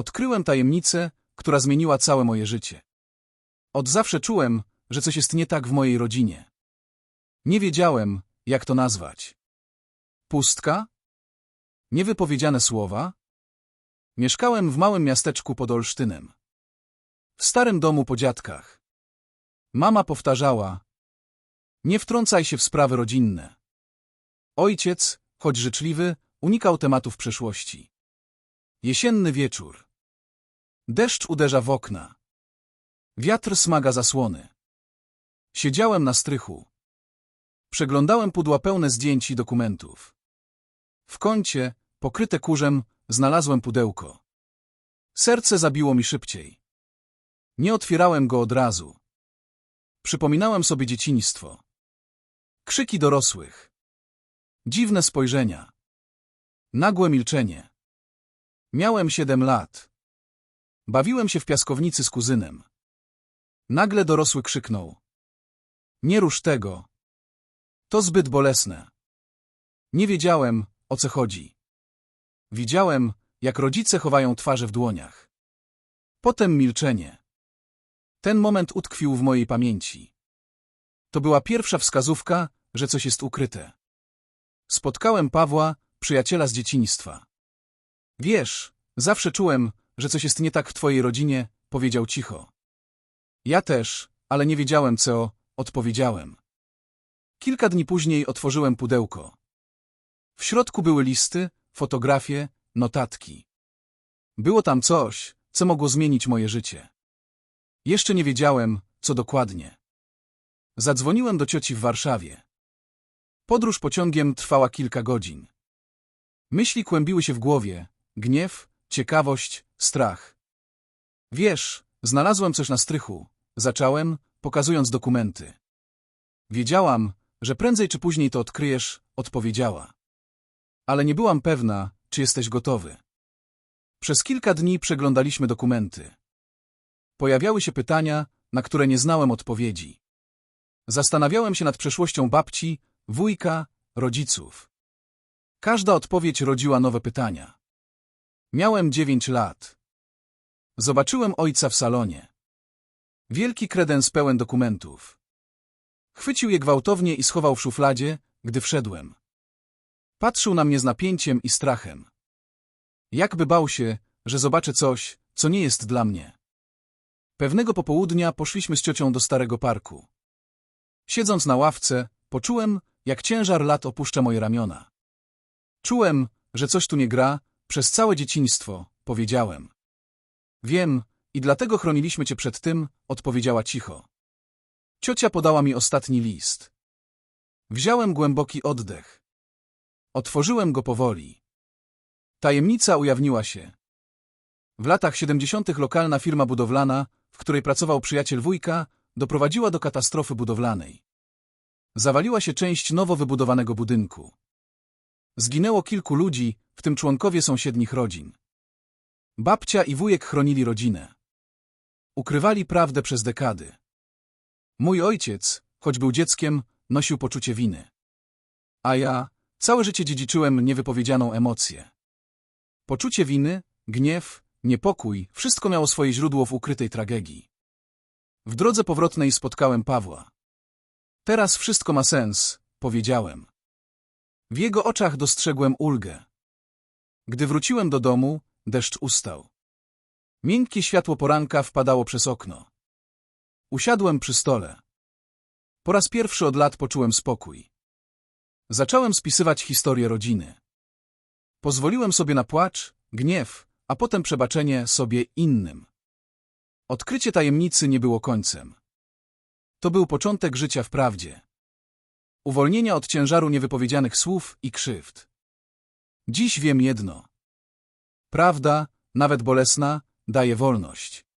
Odkryłem tajemnicę, która zmieniła całe moje życie. Od zawsze czułem, że coś jest nie tak w mojej rodzinie. Nie wiedziałem, jak to nazwać. Pustka? Niewypowiedziane słowa? Mieszkałem w małym miasteczku pod Olsztynem. W starym domu po dziadkach. Mama powtarzała, nie wtrącaj się w sprawy rodzinne. Ojciec, choć życzliwy, unikał tematów przeszłości. Jesienny wieczór. Deszcz uderza w okna. Wiatr smaga zasłony. Siedziałem na strychu. Przeglądałem pudła pełne zdjęć i dokumentów. W kącie, pokryte kurzem, znalazłem pudełko. Serce zabiło mi szybciej. Nie otwierałem go od razu. Przypominałem sobie dzieciństwo. Krzyki dorosłych. Dziwne spojrzenia. Nagłe milczenie. Miałem siedem lat. Bawiłem się w piaskownicy z kuzynem. Nagle dorosły krzyknął. Nie rusz tego. To zbyt bolesne. Nie wiedziałem, o co chodzi. Widziałem, jak rodzice chowają twarze w dłoniach. Potem milczenie. Ten moment utkwił w mojej pamięci. To była pierwsza wskazówka, że coś jest ukryte. Spotkałem Pawła, przyjaciela z dzieciństwa. Wiesz, zawsze czułem, że coś jest nie tak w twojej rodzinie, powiedział cicho. Ja też, ale nie wiedziałem co, odpowiedziałem. Kilka dni później otworzyłem pudełko. W środku były listy, fotografie, notatki. Było tam coś, co mogło zmienić moje życie. Jeszcze nie wiedziałem, co dokładnie. Zadzwoniłem do cioci w Warszawie. Podróż pociągiem trwała kilka godzin. Myśli kłębiły się w głowie, gniew, ciekawość, strach. Wiesz, znalazłem coś na strychu, zacząłem, pokazując dokumenty. Wiedziałam, że prędzej czy później to odkryjesz, odpowiedziała. Ale nie byłam pewna, czy jesteś gotowy. Przez kilka dni przeglądaliśmy dokumenty. Pojawiały się pytania, na które nie znałem odpowiedzi. Zastanawiałem się nad przeszłością babci, wujka, rodziców. Każda odpowiedź rodziła nowe pytania. Miałem dziewięć lat. Zobaczyłem ojca w salonie. Wielki kredens pełen dokumentów. Chwycił je gwałtownie i schował w szufladzie, gdy wszedłem. Patrzył na mnie z napięciem i strachem. Jakby bał się, że zobaczę coś, co nie jest dla mnie. Pewnego popołudnia poszliśmy z ciocią do starego parku. Siedząc na ławce, poczułem, jak ciężar lat opuszcza moje ramiona. Czułem, że coś tu nie gra, przez całe dzieciństwo, powiedziałem. Wiem, i dlatego chroniliśmy cię przed tym, odpowiedziała cicho. Ciocia podała mi ostatni list. Wziąłem głęboki oddech. Otworzyłem go powoli. Tajemnica ujawniła się. W latach 70. lokalna firma budowlana, w której pracował przyjaciel wujka, doprowadziła do katastrofy budowlanej. Zawaliła się część nowo wybudowanego budynku. Zginęło kilku ludzi, w tym członkowie sąsiednich rodzin. Babcia i wujek chronili rodzinę. Ukrywali prawdę przez dekady. Mój ojciec, choć był dzieckiem, nosił poczucie winy. A ja całe życie dziedziczyłem niewypowiedzianą emocję. Poczucie winy, gniew, niepokój, wszystko miało swoje źródło w ukrytej tragedii. W drodze powrotnej spotkałem Pawła. Teraz wszystko ma sens, powiedziałem. W jego oczach dostrzegłem ulgę. Gdy wróciłem do domu, deszcz ustał. Miękkie światło poranka wpadało przez okno. Usiadłem przy stole. Po raz pierwszy od lat poczułem spokój. Zacząłem spisywać historię rodziny. Pozwoliłem sobie na płacz, gniew, a potem przebaczenie sobie innym. Odkrycie tajemnicy nie było końcem. To był początek życia w prawdzie. Uwolnienia od ciężaru niewypowiedzianych słów i krzywd. Dziś wiem jedno. Prawda, nawet bolesna, daje wolność.